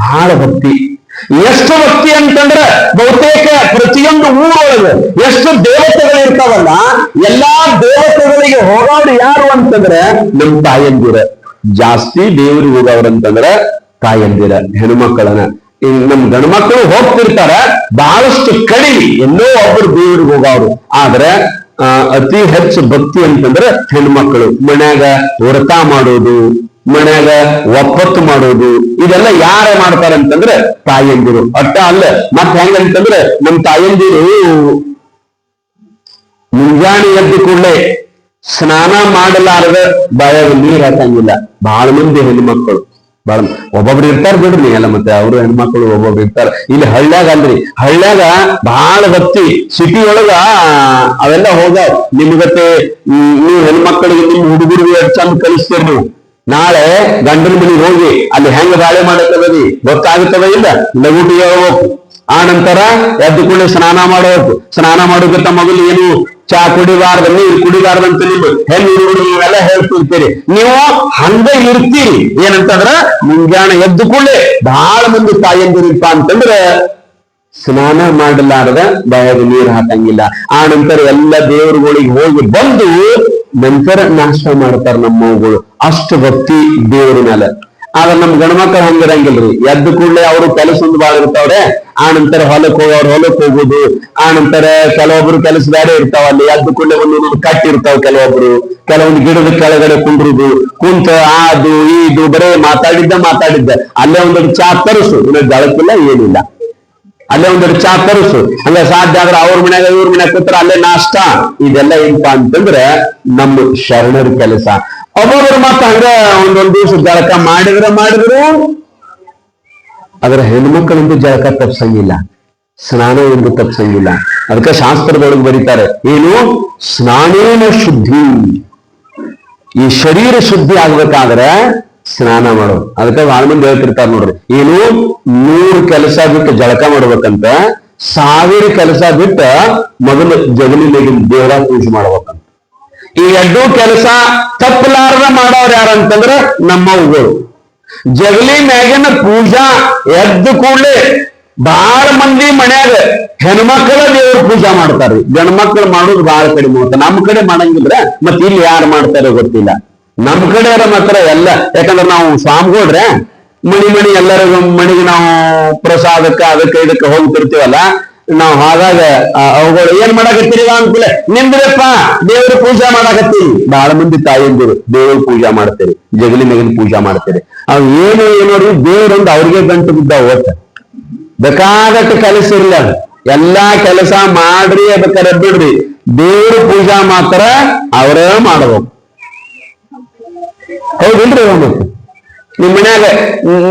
ಬಹಳ ಭಕ್ತಿ. ಎಷ್ಟು ಭಕ್ತಿ ಅಂತಂದ್ರ ಬಹುತೇಕ ಪ್ರತಿಯೊಂದು ಊರೊಳಗೆ ಎಷ್ಟು ದೇವತೆಗಳು ಇರ್ತಾವಲ್ಲ, ಎಲ್ಲಾ ದೇವತೆಗಳಿಗೆ ಹೋಗೋರು ಯಾರು ಅಂತಂದ್ರೆ ನಮ್ ತಾಯಂದಿರ. ಜಾಸ್ತಿ ದೇವರು ಹೋಗೋರು ಅಂತಂದ್ರ ತಾಯಂದಿರ ಹೆಣ್ಮಕ್ಕಳನ್ನ ನಮ್ ಗಂಡ್ಮಕ್ಳು ಹೋಗ್ತಿರ್ತಾರ, ಬಹಳಷ್ಟು ಕಡಿಮೆ, ಎಲ್ಲೋ ಒಬ್ಬರು ದೇವ್ರಿಗೆ ಹೋಗೋರು. ಆದ್ರೆ ಅತಿ ಹೆಚ್ಚು ಭಕ್ತಿ ಅಂತಂದ್ರೆ ಹೆಣ್ಮಕ್ಳು. ಮನ್ಯಾಗ ವ್ರತ ಮಾಡೋದು ಮನ್ಯಾಗ ಒಪ್ಪತ್ತು ಮಾಡೋದು, ಇದೆಲ್ಲ ಯಾರ ಮಾಡ್ತಾರೆ ಅಂತಂದ್ರೆ ತಾಯಂದಿರು. ಅಟ್ಟ ಅಲ್ಲ? ಮತ್ ಹೆಂಗಂತಂದ್ರೆ ನಮ್ ತಾಯಂದಿರು ಮುಂಜಾನೆ ಎದ್ದು ಕೂಡಲೇ ಸ್ನಾನ ಮಾಡಲಾರದ ಬಾಯಾಗ ನೀರ್ ಹಾಕಂಗಿಲ್ಲ. ಬಹಳ ಮಂದಿ ಹೆಣ್ಮಕ್ಳು. ಬಹಳ ಒಬ್ಬೊಬ್ರು ಇರ್ತಾರ ಬಿಡ್ರಿ ಎಲ್ಲ ಮತ್ತೆ ಅವ್ರು ಹೆಣ್ಮಕ್ಳು ಒಬ್ಬೊಬ್ರು ಇರ್ತಾರ. ಇಲ್ಲಿ ಹಳ್ಳ್ಯಾಗ ಅಲ್ರಿ ಹಳ್ಳ್ಯಾಗ ಬಹಳ ಹೊತ್ತಿ ಸಿಟಿ ಒಳಗ ಅವೆಲ್ಲ ಹೋಗಾವ್ ನಿಮ್ಗತ್ತೆ ನೀವು ಹೆಣ್ಮಕ್ಳಿಗೆ ನಿಮ್ ಹುಡುಗರಿಗೆ ಚಂದ ಕಲಿಸ್ತೀರಿ ನೀವು? ನಾಳೆ ಗಂಡನ ಮನೆಗೆ ಹೋಗಿ ಅಲ್ಲಿ ಹೆಂಗ ಬಾಳೆ ಮಾಡತ್ತದರಿ ಗೊತ್ತಾಗುತ್ತದ ಇಲ್ಲ? ಲಗೂಟಿ ಹೋಗ್ಬೇಕು ಆ ನಂತರ ಎದ್ದು ಕೂಡ ಸ್ನಾನ ಮಾಡಬೇಕು ಸ್ನಾನ ಮಾಡೋದಕ್ಕಿಂತ ಮೊದಲು ಏನು? ಚಾ ಕುಡಿಬಾರ್ದ, ನೀರು ಕುಡಿಬಾರ್ದಂತ ನೀವು ಹೆಣ್ಣು ನೀವೆಲ್ಲ ಹೇಳ್ತಿರ್ತೀರಿ. ನೀವು ಹಂಗ ಇರ್ತೀರಿ. ಏನಂತಂದ್ರ ಮುಂಜಾನೆ ಎದ್ದು ಕೂಡಲೇ ಬಹಳ ಮಂದಿ ತಾಯಂದಿರಿಪ್ಪ ಅಂತಂದ್ರ ಸ್ನಾನ ಮಾಡಲಾರದ ಬಯದ ನೀರು ಹಾಕಂಗಿಲ್ಲ. ಆ ನಂತರ ಎಲ್ಲ ದೇವರುಗಳಿಗೆ ಹೋಗಿ ಬಂದು ನಂತರ ನಾಶ ಮಾಡ್ತಾರ ನಮ್ಮ ಮಗುಗಳು. ಅಷ್ಟು ಭಕ್ತಿ ದೇವರ ಮೇಲೆ ಆದ್ರೆ ನಮ್ ಗಣಮಕ್ಕಳು ಹಂಗಿರಂಗಿಲ್ರಿ. ಎದ್ದ ಕೂಡಲೇ ಅವರು ಕೆಲಸ ಒಂದು ಬಾಳ ಇರ್ತಾವ್ರೆ. ಆ ನಂತರ ಹೊಲಕ್ ಹೋಗೋರು ಹೊಲಕ್ ಹೋಗೋದು. ಆ ನಂತರ ಕೆಲವೊಬ್ರು ಕೆಲಸ ಇರ್ತಾವ ಅಲ್ಲಿ. ಎದ್ದ ಕೂಡಲೇ ಒಂದೊಂದು ಕಟ್ ಇರ್ತಾವ ಕೆಲವೊಬ್ರು. ಕೆಲವೊಂದು ಗಿಡದ ಕೆಳಗಡೆ ಕುಂಡ್ರುದು ಕುಂತ ಅದು ಇದು ಬರೇ ಮಾತಾಡಿದ್ದ ಮಾತಾಡಿದ್ದ. ಅಲ್ಲೇ ಒಂದೊಂದು ಚಾ ತರಿಸು. ಇನ್ನ ಗಳಕಿಲ್ಲ ಏನಿಲ್ಲ. ಅಲ್ಲೇ ಒಂದೆರಡು ಚಾ ತರಿಸು. ಅಲ್ಲೇ ಸಾಧ್ಯ ಆದ್ರೆ ಅವ್ರ ಮನ್ಯಾಗ, ಇವ್ರ ಮನ್ಯಾಗ ಕೂತ್ರ ಅಲ್ಲೇ ನಾಷ್ಟ. ಇದೆಲ್ಲ ಏನಪ್ಪಾ ಅಂತಂದ್ರೆ ನಮ್ಮ ಶರಣರ ಕೆಲಸ. ಒಬ್ಬೊಬ್ರು ಮತ್ತ ಹಂಗ ಒಂದೊಂದು ದಿವಸ ಜಳಕ ಮಾಡಿದ್ರೆ ಮಾಡಿದ್ರು. ಅದ್ರ ಹೆಣ್ಮಕ್ಕಳಿಂದ ಜಳಕ ತಪ್ಸಂಗಿಲ್ಲ. ಸ್ನಾನ ಎಂದು ತಪ್ಸಂಗಿಲ್ಲ. ಅದಕ್ಕೆ ಶಾಸ್ತ್ರದೊಳಗೆ ಬರೀತಾರೆ, ಏನು? ಸ್ನಾನೇನ ಶುದ್ಧಿ. ಈ ಶರೀರ ಶುದ್ಧಿ ಆಗ್ಬೇಕಾದ್ರೆ ಸ್ನಾನ ಮಾಡೋದು ಅದಕ್ಕೆ ಬಹಳ ಮಂದಿ ಹೇಳ್ತಿರ್ತಾರ ನೋಡ್ರಿ. ಏನು? ನೂರು ಕೆಲಸ ಬಿಟ್ಟು ಜಳಕ ಮಾಡ್ಬೇಕಂತ ಸಾವಿರ ಕೆಲಸ ಬಿಟ್ಟ ಮೊದಲು ಜಗಲಿಗೆ ದೇವರ ಪೂಜೆ ಮಾಡ್ಬೇಕಂತ. ಈ ಎರಡೂ ಕೆಲಸ ತಪ್ಪಲಾರದ ಮಾಡೋರು ನಮ್ಮ ನಮ್ಮವುಗಳು ಜಗಲಿ ಮ್ಯಾಗಿನ ಪೂಜಾ ಎದ್ದು ಕೂಡಲೇ ಬಹಳ ಮಂದಿ ಮನ್ಯಾಗ ಹೆಣ್ಮಕ್ಳ ದೇವ್ರ ಪೂಜಾ ಮಾಡ್ತಾರ್ರಿ. ಗಂಡ್ಮಕ್ಳು ಮಾಡೋದು ಬಹಳ ಕಡಿಮೆ. ಅಂತ ನಮ್ಮ ಕಡೆ ಮಾಡಂಗಿದ್ರ ಮತ್ತೆ ಇಲ್ಲಿ ಯಾರು ಮಾಡ್ತಾರೋ ಗೊತ್ತಿಲ್ಲ. ನಮ್ ಕಡೆ ಮಾತ್ರ ಎಲ್ಲ. ಯಾಕಂದ್ರೆ ನಾವು ಸ್ವಾಮಿಗಳ್ರೆ ಮಣಿ ಮಣಿ ಎಲ್ಲರಿಗೂ ಮಣಿಗೆ ನಾವು ಪ್ರಸಾದಕ್ಕ ಅದಕ್ಕೆ ಇದಕ್ಕೆ ಹೋಗ್ತಿರ್ತೀವಲ್ಲ ನಾವು ಹಾಗಾಗ ಅವುಗಳು ಏನ್ ಮಾಡಾಕತ್ತೀರಿ ಅಂತಲೇ ನಿಮ್ದ್ರಪ್ಪ ದೇವ್ರ ಪೂಜಾ ಮಾಡಾಕತ್ತೀರಿ ಬಹಳ ಮಂದಿ ತಾಯಿಯಂದಿರು ದೇವ್ರ ಪೂಜಾ ಮಾಡ್ತೀರಿ, ಜಗಲಿ ಮೇಗಿನ ಪೂಜಾ ಮಾಡ್ತೀರಿ. ಅವ್ ಏನು ಏನೋರಿ ದೇವ್ರೊಂದು ಅವ್ರಿಗೆ ಗಂಟು ಬಿದ್ದ ಓಟ ಬೇಕಾದಟ್ಟು ಕೆಲಸ ಇಲ್ಲ ಎಲ್ಲಾ ಕೆಲಸ ಮಾಡ್ರಿ ಅದಕ್ಕೆ ಬಿಡ್ರಿ ದೇವ್ರ ಪೂಜಾ ಮಾತ್ರ ಅವರೇ ಮಾಡ್ಬೇಕು. ಹೌದಿಲ್ರಿ ಅವನು? ನಿಮ್ ಮನ್ಯಾಗ,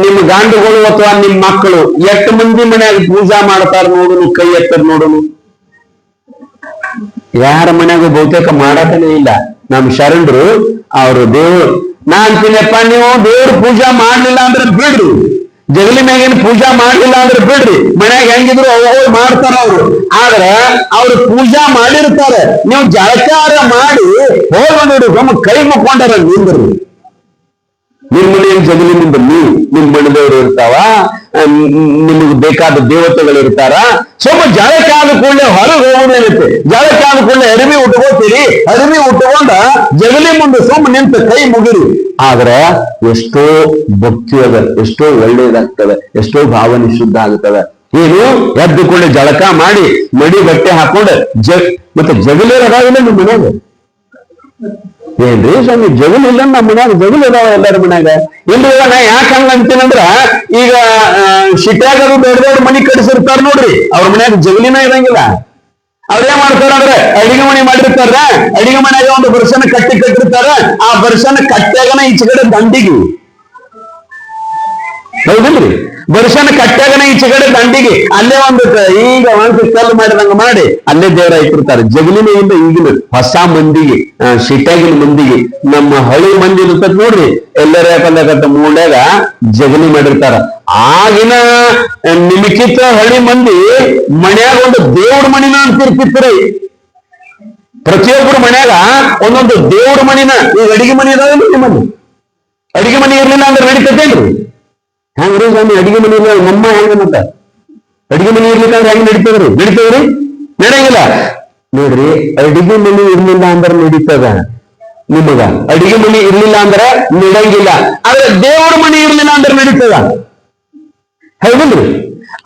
ನಿಮ್ ಗಾಂಡುಗಳು ಅಥವಾ ನಿಮ್ ಮಕ್ಕಳು ಎಷ್ಟು ಮಂದಿ ಮನ್ಯಾಗ ಪೂಜಾ ಮಾಡ್ತಾರ ನೋಡುನು, ಕೈ ಎತ್ತಾರ ನೋಡುನು? ಯಾರ ಮನ್ಯಾಗ ಬಹುತೇಕ ಮಾಡತನೇ ಇಲ್ಲ. ನಮ್ ಶರಣರು, ಅವರು ದೇವ್ರು, ನಾ ಅಂತೀನಪ್ಪ, ನೀವು ದೇವ್ರ ಪೂಜಾ ಮಾಡ್ಲಿಲ್ಲ ಅಂದ್ರೆ ಬಿಡ್ರಿ. ಜಗಲಿ ಮ್ಯಾಗೇನ್ ಪೂಜಾ ಮಾಡ್ಲಿಲ್ಲ ಅಂದ್ರೆ ಬಿಡ್ರಿ. ಮನ್ಯಾಗ ಹೆಂಗಿದ್ರು ಅವ್ರು ಮಾಡ್ತಾರ ಅವ್ರು. ಆದ್ರೆ ಅವ್ರು ಪೂಜಾ ಮಾಡಿರ್ತಾರೆ. ನೀವು ಜಳಕಾರ ಮಾಡಿ ಹೋಗಿ ಒಮ್ಮ ಕೈ ಮುಕ್ಕೊಂಡಾರ ನಿಂದ್ರಿ. ನಿಮ್ ಮನೆಯಲ್ಲಿ ಜಗಲಿನಿಂದ ನೀವು ನಿಮ್ ಬಣ್ಣದವರು ಇರ್ತಾವ ನಿಮಗೆ ಬೇಕಾದ ದೇವತೆಗಳು ಇರ್ತಾರ ಸ್ವಲ್ಪ ಜಳಕ್ಕೆ ಆದ ಕೂಡಲೇ ಹೊರಗೆ ಹೋಗುತ್ತೆ ಜಳಕ್ಕೆ ಆದ ಕೂಡಲೇ ಅರಿವಿ ಉಟ್ಕೋತೀರಿ. ಅರಿವಿ ಉಟ್ಕೊಂಡ ಜಗಲಿ ಮುಂದೆ ಸುಮ್ಮ ನಿಂತ ಕೈ ಮುಗಿರಿ. ಆದ್ರೆ ಎಷ್ಟೋ ಭಕ್ತಿ ಅದ, ಎಷ್ಟೋ ಒಳ್ಳೇದಾಗ್ತದೆ, ಎಷ್ಟೋ ಭಾವನೆ ಶುದ್ಧ ಆಗ್ತದೆ. ಏನು? ಎದ್ದು ಕೂಡಲೇ ಜಳಕ ಮಾಡಿ ಮಡಿ ಬಟ್ಟೆ ಹಾಕೊಂಡು ಜಗ್, ಮತ್ತೆ ಜಗಲಿ ಅದಾವಿಲ್ಲ ನಿಮ್ಮ ಮನೆಯಾಗ ಏನ್ರಿ ಸ್ವಾಮಿ ಜಗಲ್ ಇಲ್ಲ ನಮ್ಮ ಮನ್ಯಾಗ ಜಗಲ್ ಇದಾವ ಎಲ್ಲರ ಮನ್ಯಾಗ? ಇಲ್ಲಿ ನಾ ಯಾಕೆ ಹಂಗ ಅಂತೀನಂದ್ರ, ಈಗ ಸಿಟ್ಯಾಗ ದೊಡ್ಡ ದೊಡ್ಡ ಮನಿ ಕಡಿಸಿರ್ತಾರ ನೋಡ್ರಿ, ಅವ್ರ ಮನ್ಯಾಗ ಜಗಲಿನ ಇರಂಗಿಲ್ಲ. ಅವ್ರೇನ್ ಮಾಡ್ತಾರ ಅಂದ್ರೆ, ಅಡಿಗೆ ಮನೆ ಮಾಡಿರ್ತಾರ, ಅಡಿಗೆ ಮನ್ಯಾಗ ಒಂದು ಬರ್ಸನ ಕಟ್ಟಿ ಕಟ್ಟಿರ್ತಾರ, ಆ ಬರ್ಸನ ಕಟ್ಟ್ಯಾಗನ ಈಚೆ ಕಡೆ ದಂಡಿಗೆ. ಹೌದಿಲ್ರಿ? ವರ್ಷನ ಕಟ್ಟಾಗನ ಈಚೆ ಕಡೆ ದಂಡಿಗೆ ಅಲ್ಲೇ ಒಂದು ಈಗ ಒಂದು ಕಲ್ಲು ಮಾಡಿದಂಗ ಮಾಡಿ ಅಲ್ಲೇ ದೇವರ ಇಟ್ಟಿರ್ತಾರೆ. ಜಗಲಿನಿಂದ ಈಗಿನ ಹೊಸ ಮಂದಿಗೆ ಆ, ಶಿಟ್ಯಾಗಿನ ಮಂದಿಗೆ ನಮ್ಮ ಹಳಿ ಮಂದಿ ಇರ್ತದ ನೋಡ್ರಿ ಎಲ್ಲರ ಯಾಕಂದ್ರೆ ಮೂಲ್ಯಾಗ ಜಗಲಿ ಮಾಡಿರ್ತಾರ. ಆಗಿನ ನಿಮಕಿತ ಹಳಿ ಮಂದಿ ಮನ್ಯಾಗ ಒಂದು ದೇವ್ರ ಮಣಿನ ಅಂತಿರ್ತಿತ್ರಿ ಪ್ರತಿಯೊಬ್ಬರು ಮನ್ಯಾಗ ಒಂದೊಂದು ದೇವ್ರ ಮಣಿನ ಈಗ ಅಡಿಗೆ ಮನಿ ಇದಾವೆ ನಿಮ್ಮಲ್ಲಿ? ಅಡಿಗೆ ಮನಿ ಇರ್ಲಿಲ್ಲ ಅಂದ್ರೆ ನಡೀತದೇನ್ರಿ ಹೆಂಗ್ರಿ ಸ್ವಾಮಿ? ಅಡಿಗೆ ಮನೆ ಇಲ್ಲ, ನಮ್ಮ ಹೆಂಗ ಮತ್ತ ಅಡಿಗೆ ಮನೆ ಇರ್ಲಿಕ್ಕಂದ್ರೆ ಹೆಂಗ್ ನಡೀತದ್ರಿ? ನಡೀತದ್ರಿ? ನಡೆಯಂಗಿಲ್ಲ ನೋಡ್ರಿ, ಅಡಿಗೆ ಮನೆ ಇರ್ಲಿಲ್ಲ ಅಂದ್ರೆ ನಡೀತದ? ನಿಮಗ? ಅಡಿಗೆ ಮನೆ ಇರ್ಲಿಲ್ಲ ಅಂದ್ರೆ ನಡೆಯಂಗಿಲ್ಲ ಆದ್ರೆ ದೇವರ ಮನೆ ಇರ್ಲಿಲ್ಲ ಅಂದ್ರೆ ನಡೀತದ? ಹೌದಿಲ್ರಿ?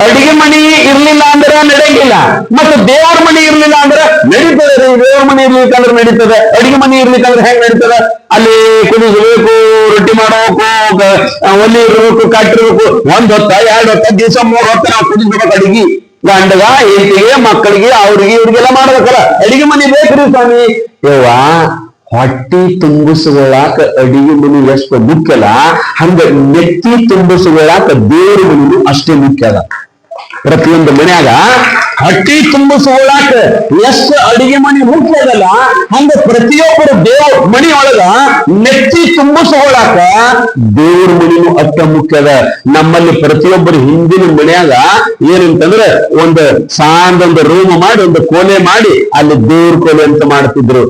ಅಡಿಗೆ ಮನಿ ಇರ್ಲಿಲ್ಲ ಅಂದ್ರೆ ನಡೆಯಂಗಿಲ್ಲ. ಮತ್ತು ದೇವರ ಮನಿ ಇರ್ಲಿಲ್ಲ ಅಂದ್ರೆ ನಡೀತದೆ ರೀ. ದೇವರ ಮನಿ ಇರ್ಲಿಕ್ಕಂದ್ರೆ ನಡೀತದೆ. ಅಡಿಗೆ ಮನಿ ಇರ್ಲಿಕ್ಕಂದ್ರೆ ಹೆಂಗ್ ನಡೀತದೆ? ಅಲ್ಲಿ ಕುದಿಸ್ಬೇಕು, ರೊಟ್ಟಿ ಮಾಡಬೇಕು ಒಲಿ ಇರ್ಬೇಕು ಕಟ್ಟಿರ್ಬೇಕು ಒಂದ್ ಹೊತ್ತ, ಎರಡ್ ಹೊತ್ತ, ದಿವಸ ಮೂರ್ ಹೊತ್ತ ನಾವು ಅಡಿಗೆ. ಗಂಡಗ, ಹೆಂಡತಿಗೆ, ಮಕ್ಕಳಿಗೆ, ಅವ್ರಿಗೆ, ಇವ್ರಿಗೆಲ್ಲ ಮಾಡ್ಬೇಕಲ್ಲ. ಅಡಿಗೆ ಮನಿ ಬೇಕ್ರಿ ಸ್ವಾಮಿ. ಯವ್ವ, ಹೊಟ್ಟಿ ತುಂಬಿಸ್ಕೊಳ್ಳಾಕ ಅಡಿಗೆ ಮನಿ ಎಷ್ಟು ಮುಖ್ಯಲ್ಲ ಹಂಗ ನೆತ್ತಿ ತುಂಬಿಸ್ಕೊಳ್ಳಾಕ ದೇವ್ರ ಅಷ್ಟೇ ಮುಖ್ಯ ಪ್ರತಿಯೊಂದು ಮನ್ಯಾಗ ಹೊಟ್ಟಿ ತುಂಬಿಸ್ಕೊಳ್ಳಾಕ ಎಷ್ಟು ಅಡಿಗೆ ಮನೆ ಮುಖ್ಯದಲ್ಲಾ ಹಂಗ ಪ್ರತಿಯೊಬ್ಬರು ದೇವ್ರ ಒಳಗ ನೆತ್ತಿ ತುಂಬಿಸ್ಕೊಳ್ಳಾಕ ದೇವ್ರ ಮನಿನೂ ಅತ್ತ ಮುಖ್ಯದ ನಮ್ಮಲ್ಲಿ ಪ್ರತಿಯೊಬ್ಬರು ಹಿಂದಿನ ಮನೆಯಾಗ ಏನಂತಂದ್ರೆ ಒಂದು ಸಾಂದೊಂದು ರೂಮ್ ಮಾಡಿ, ಒಂದು ಕೋಲೆ ಮಾಡಿ, ಅಲ್ಲಿ ದೇವ್ರ ಕೋಲೆ ಅಂತ ಮಾಡ್ತಿದ್ರು.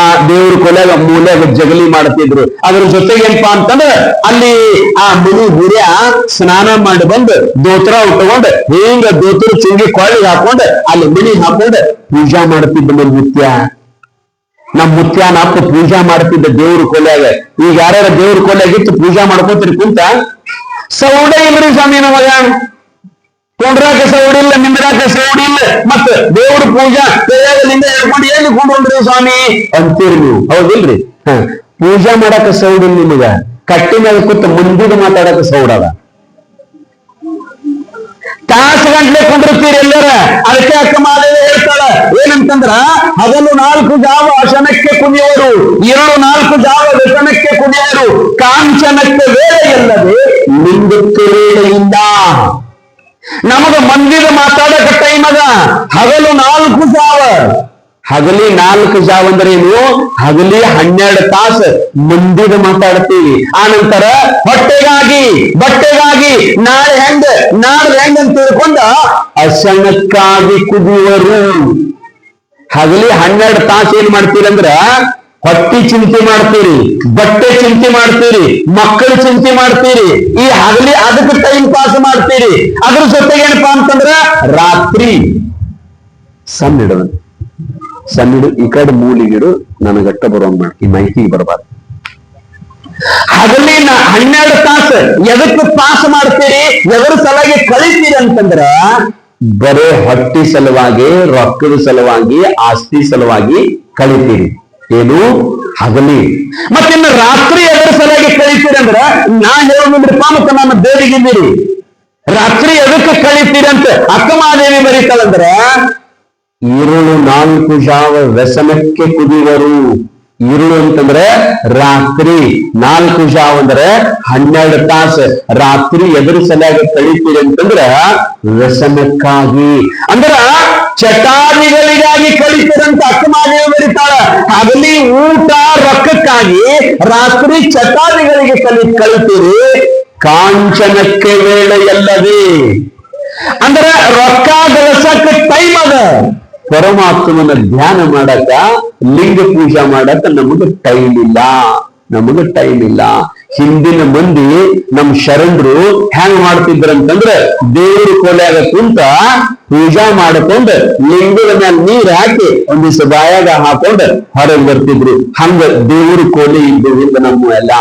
ಆ ದೇವ್ರ ಕೊಲೆಗ ಮೂಲೆಗ ಜಗಲಿ ಮಾಡ್ತಿದ್ರು. ಅದ್ರ ಜೊತೆಗೆ ಏನಪ್ಪಾ ಅಂತಂದ್ರೆ ಅಲ್ಲಿ ಆ ಮನಿ ಹಿರಿಯ ಸ್ನಾನ ಮಾಡಿ ಬಂದು ದೋತ್ರ ಉಟ್ಕೊಂಡು ಹಿಂಗ ದೋತ್ರ ಚಿಂಗಿ ಕೊಳ್ಳಿಗೆ ಹಾಕೊಂಡು ಅಲ್ಲಿ ಮನಿ ಹಾಕೊಂಡು ಪೂಜಾ ಮಾಡ್ತಿದ್ದ ನಮ್ಮ ಮುತ್ಯ. ನಮ್ ಮುತ್ಯಾನ ಪೂಜಾ ಮಾಡ್ತಿದ್ದ ದೇವ್ರ ಕೊಲೆಯಾಗ. ಈಗ ಯಾರ್ಯಾರ ದೇವ್ರ ಕೊಲೆಯಾಗಿತ್ತು ಪೂಜಾ ಮಾಡ್ಕೊತೀರಿ ಕುಂತ? ಸೌಡ ಇಲ್ರಿ ಸ್ವಾಮಿ ನಮಗ. ಕುಂಡ್ರಾಕ ಸೌಡಿಲ್ಲ ನಿಂದ್ರಾಕ ಸೌಡಿಲ್ಲ ಮತ್ತ ದೇವ್ರ ಪೂಜಾ ಕೈಯಾಗ ನಿಂದ ಏನು ಕುಂಡ್ರಿ ಸ್ವಾಮಿ? ಅಂತೀರಿ ನೀವು. ಹೌದಿಲ್ರಿ? ಹ. ಪೂಜಾ ಮಾಡಾಕ ಸೌಡಿಲ್ಲ ನಿಮಗ. ಕಟ್ಟಿ ಮೇಲೆ ಕೂತ ಮುಂದಿದ ಮಾತಾಡಕ ಸೌಡದ ತಾಸು ಗಂಟ್ಲೆ ಕುಂಡಿರ್ತೀರಿ ಎಲ್ಲರ? ಅದಕ್ಕೆ ಅಕ್ಕ ಮಾದೇವಿ ಹೇಳ್ತಾಳ, ಏನಂತಂದ್ರ, ಹಗಲು ನಾಲ್ಕು ಜಾವ ಅಶನಕ್ಕೆ ಕುಣಿಯೋರು ಎರಡು ನಾಲ್ಕು ಜಾವ ವ್ಯಸನಕ್ಕೆ ಕುಣಿಯೋರು, ಕಾಂಚನಕ್ಕೆ ವೇಳೆಯಲ್ಲದೆ ನಿಂದಕ್ಕೆ ವೇಳೆಯಿಂದ. ನಮಗ ಮಂದಿದ ಮಾತಾಡಕ ಟೈಮ್ ಅದ ಹಗಲು ನಾಲ್ಕು ಜಾವ. ಹಗಲಿ ನಾಲ್ಕು ಜಾವ ಅಂದ್ರೆ ಏನು ಹಗಲಿ ಹನ್ನೆರಡು ತಾಸು ಮಂದಿದ ಮಾತಾಡ್ತೀವಿ. ಆ ನಂತರ ಹೊಟ್ಟೆಗಾಗಿ ಬಟ್ಟೆಗಾಗಿ ನಾಳೆ ಹೆಂಗ, ನಾಳೆ ಹೆಂಗ್ ಅಂತ ತಿಳ್ಕೊಂಡ ಅಸಣಕ್ಕಾಗಿ ಕುದಿಯುವರು. ಹಗಲಿ ಹನ್ನೆರಡು ತಾಸು ಏನ್ ಮಾಡ್ತೀರಿ ಅಂದ್ರ ಹೊಟ್ಟಿ ಚಿಂತೆ ಮಾಡ್ತೀರಿ, ಬಟ್ಟೆ ಚಿಂತೆ ಮಾಡ್ತೀರಿ, ಮಕ್ಕಳು ಚಿಂತೆ ಮಾಡ್ತೀರಿ, ಈ ಹಗಲಿ ಅದಕ್ಕೆ ಟೈಮ್ ಪಾಸ್ ಮಾಡ್ತೀರಿ. ಅದ್ರ ಜೊತೆಗೆ ಏನಪ್ಪಾ ಅಂತಂದ್ರ ರಾತ್ರಿ ಸಣ್ಣಿಡೋದು ಸಣ್ಣಿಡು ಈ ಕಡೆ ಮೂಲಿಗಿಡು ನನಗಟ್ಟ ಬರೋಂಗ್ ಮಾಡಿ, ಈ ಮಾಹಿತಿಗೆ ಬರಬಾರ್ದು. ಹಗಲಿ ನಾ ಹನ್ನೆರಡು ತಾಸು ಎದಕ್ಕೆ ಪಾಸ್ ಮಾಡ್ತೀರಿ? ಎದರ ಸಲುವಾಗಿ ಕಳಿತೀರಿ ಅಂತಂದ್ರ, ಬರೇ ಹೊಟ್ಟಿ ಸಲುವಾಗಿ, ರೊಕ್ಕದ ಸಲುವಾಗಿ, ಆಸ್ತಿ ಸಲುವಾಗಿ ಕಳಿತೀರಿ. ಏನು? ಹಗಲಿ. ಮತ್ತಿನ್ನು ರಾತ್ರಿ ಎದರ ಸಲುವಾಗಿ ಕಳಿತೀರಿ ಅಂದ್ರ, ನಾ ಹೇಳೋದ್ರಪ್ಪ ಮತ್ತೆ ನನ್ನ ದೇವರಿಗಿದ್ದೀರಿ ರಾತ್ರಿ ಎದಕ್ಕೆ ಕಳಿತೀರಿ ಅಂತ ಅಕ್ಕಮಾದೇವಿ ಬರೀತಾಳಂದ್ರ ಇರುಳು ನಾಲ್ಕು ಜಾವ ವ್ಯಸನಕ್ಕೆ ಕುದಿದರು. ಇರುಳು ಅಂತಂದ್ರೆ ರಾತ್ರಿ. ನಾಲ್ಕು ಜಾವ ಅಂದ್ರೆ ಹನ್ನೆರಡು ತಾಸು. ರಾತ್ರಿ ಎದುರು ಸಲಹೆ ಕಳೀತೀರಿ ಅಂತಂದ್ರ ವ್ಯಸನಕ್ಕಾಗಿ. ಅಂದ್ರ ಚಟಾರಿಗಳಿಗಾಗಿ ಕಳಿತೀರಂತ ಅಕ್ಕಮಾದೇವಿ ಬರೀತಾಳ. ಅಲ್ಲಿ ಊಟ ರೊಕ್ಕಕ್ಕಾಗಿ ರಾತ್ರಿ ಚಟಾರಿಗಳಿಗೆ ಕಲಿ ಕಳಿತೀರಿ. ಕಾಂಚನಕ್ಕೆ ವೇಳೆಯಲ್ಲದೆ ಅಂದ್ರೆ ರೊಕ್ಕ ಗಳಸಕ್ಕೆ ಟೈಮ್ ಅದ. ಪರಮಾತ್ಮನ ಧ್ಯಾನ ಮಾಡಕ ಲಿಂಗ ಪೂಜಾ ಮಾಡಕ ನಮಗ ಟೈಮ್ ಇಲ್ಲ. ನಮಗ ಟೈಮ್ ಇಲ್ಲ. ಹಿಂದಿನ ಮಂದಿ ನಮ್ ಶರಣರು ಹೆಂಗ್ ಮಾಡ್ತಿದ್ರಂತಂದ್ರ ದೇವ್ರ ಕೊಲೆಯಾಗ ಕುಂತ ಪೂಜಾ ಮಾಡ್ಕೊಂಡ್ ಲಿಂಗದ ಮೇಲೆ ನೀರ್ ಹಾಕಿ ಒಂದಿವ್ಸ ಬಾಯಾಗ ಹಾಕೊಂಡ್ ಹೊರಗೆ ಬರ್ತಿದ್ರು. ಹಂಗ ದೇವ್ರ ಕೋಲೆ ಇದ್ದು ನಮ್ಮ ಎಲ್ಲ.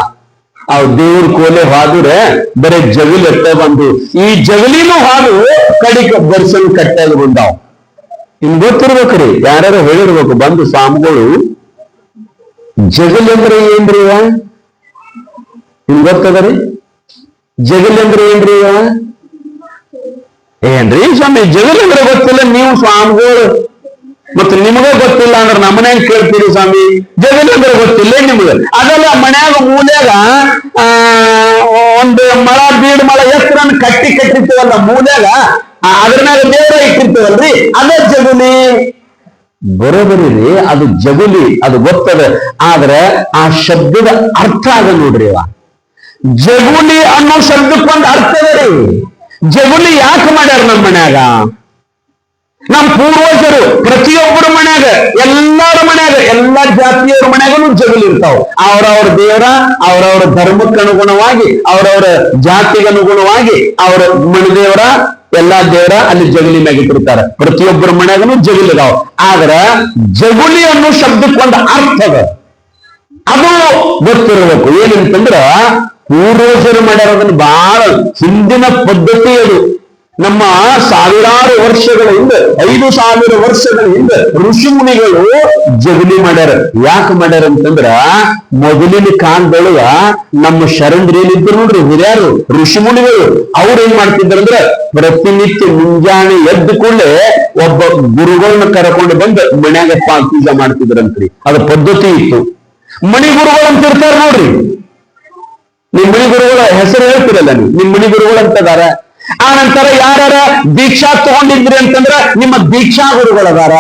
ಆ ದೇವ್ರ ಕೋಲೆ ಹಾದ್ರೆ ಬರೀ ಜಗಲಿ ಎತ್ತ ಬಂದು. ಈ ಜಗಲಿನೂ ಹಾದು ಕಡಿಕ ಬರ್ಸನ್ ಕಟ್ಟಾಗ ಬಂದಾವ್. ಇನ್ ಗೊತ್ತಿರ್ಬೇಕ್ರಿ ಯಾರು ಹೇಳಿರ್ಬೇಕು, ಬಂದು ಸ್ವಾಮಿಗಳು. ಜಗಲ್ ಅಂದ್ರೆ ಏನ್ರಿ ಇವ? ನಿಮ್ ಗೊತ್ತದರಿ? ಜಗಲ್ ಅಂದ್ರೆ ಏನ್ರಿ ಇವ? ಏನ್ರಿ ಸ್ವಾಮಿ, ಜಗಲ್ ಅಂದ್ರೆ ಗೊತ್ತಿಲ್ಲ, ನೀವು ಸ್ವಾಮಿಗಳು. ಮತ್ತೆ ನಿಮಗೂ ಗೊತ್ತಿಲ್ಲ ಅಂದ್ರೆ ನಮ್ಮನ್ಯಾಗ ಕೇಳ್ತೀರಿ ಸ್ವಾಮಿ. ಜಗಲ್ ಅಂದ್ರೆ ಗೊತ್ತಿಲ್ಲ ನಿಮ್ಗೆ? ಅದೆಲ್ಲ ಮನ್ಯಾಗ, ಮೂಲ್ಯಾಗ ಒಂದು ಮಳ, ಬೀಡ್ ಮಳ ಎತ್ತರನ್ನ ಕಟ್ಟಿ ಕಟ್ಟಿರ್ತೀವಲ್ಲ, ಮೂಲ್ಯಾಗ. ಅದ್ರ ಮ್ಯಾಗ ದೇವರ ಇಟ್ಟಿರ್ತೇವಲ್ರಿ ಅದ ಜಗುಲಿ. ಬರೋಬರಿ ರೀ ಅದು ಜಗುಲಿ, ಅದು ಗೊತ್ತದ. ಆದ್ರೆ ಆ ಶಬ್ದದ ಅರ್ಥ ಅದ ನೋಡ್ರಿ ಅವ ಜಗುಲಿ ಅನ್ನೋ ಶಬ್ದಕ್ಕೊಂದು ಅರ್ಥದ ರೀ. ಜಗುಲಿ ಯಾಕೆ ಮಾಡ್ಯಾರ ನಮ್ಮ ಮನ್ಯಾಗ? ನಮ್ಮ ಪೂರ್ವಜರು, ಪ್ರತಿಯೊಬ್ಬರ ಮನ್ಯಾಗ, ಎಲ್ಲರ ಮನ್ಯಾಗ, ಎಲ್ಲಾ ಜಾತಿಯವ್ರ ಮನ್ಯಾಗನು ಜಗುಲಿ ಇರ್ತಾವ. ಅವ್ರವ್ರ ದೇವರ, ಅವ್ರವ್ರ ಧರ್ಮಕ್ಕನುಗುಣವಾಗಿ ಅನುಗುಣವಾಗಿ ಜಾತಿಗನುಗುಣವಾಗಿ, ಅವರ ಅನುಗುಣವಾಗಿ ಅವ್ರ ಮನೆ ದೇವರ ಎಲ್ಲಾ ದೇವರ ಅಲ್ಲಿ ಜಗಲಿ ಮ್ಯಾಗ ಇಟ್ಟಿರ್ತಾರ. ಪ್ರತಿಯೊಬ್ಬರ ಮನ್ಯಾಗನು ಜಗಲಿ ಇದಾವ ಆದ್ರ ಜಗುಲಿ ಅನ್ನೋ ಶಬ್ದಕ್ಕೆ ಒಂದು ಅರ್ಥ ಅದ. ಅದು ಗೊತ್ತಿರಬೇಕು. ಏನಂತಂದ್ರ ಪೂರ್ವಜರು ಮಾಡ್ಯಾರ ಅದನ್ನ ಬಹಳ ಹಿಂದಿನ ಪದ್ಧತಿ ಅದು. ನಮ್ಮ ಸಾವಿರಾರು ವರ್ಷಗಳ ಹಿಂದೆ, ಐದು ಸಾವಿರ ವರ್ಷಗಳ ಹಿಂದೆ ಋಷಿ ಮುನಿಗಳು ಜಗಲಿ ಮಾಡ್ಯಾರ. ಯಾಕೆ ಮಾಡ್ಯಾರ ಅಂತಂದ್ರ, ಮೊದಲಿನ ಕಾಲದೊಳಗ ನಮ್ಮ ಶರಣರು ನೋಡ್ರಿ, ಹಿರಿಯರು ಋಷಿ ಮುನಿಗಳು ಅವ್ರು ಏನ್ ಮಾಡ್ತಿದ್ರಂದ್ರ ಪ್ರತಿನಿತ್ಯ ಮುಂಜಾನೆ ಎದ್ದು ಕೂಡಲೇ ಒಬ್ಬ ಗುರುಗಳನ್ನ ಕರ್ಕೊಂಡು ಬಂದು ಮನ್ಯಾಗ ಪೂಜೆ ಮಾಡ್ತಿದ್ರಂತ್ರಿ ಅದ್ರ ಪದ್ಧತಿ ಇತ್ತು. ಮಣಿ ಗುರುಗಳು ಅಂತ ಇರ್ತಾರ ನೋಡ್ರಿ. ಮಣಿ ಗುರುಗಳ ಹೆಸರು ಹೇಳ್ತಿರಲ್ಲ ನೀವು? ನಿಮ್ ಮಣಿ ಗುರುಗಳು ಅಂತದಾರ ಆ ನಂತರ ಯಾರ ದೀಕ್ಷಾ ತಗೊಂಡಿದ್ರಿ ಅಂತಂದ್ರ ನಿಮ್ಮ ದೀಕ್ಷಾ ಗುರುಗಳದಾರ.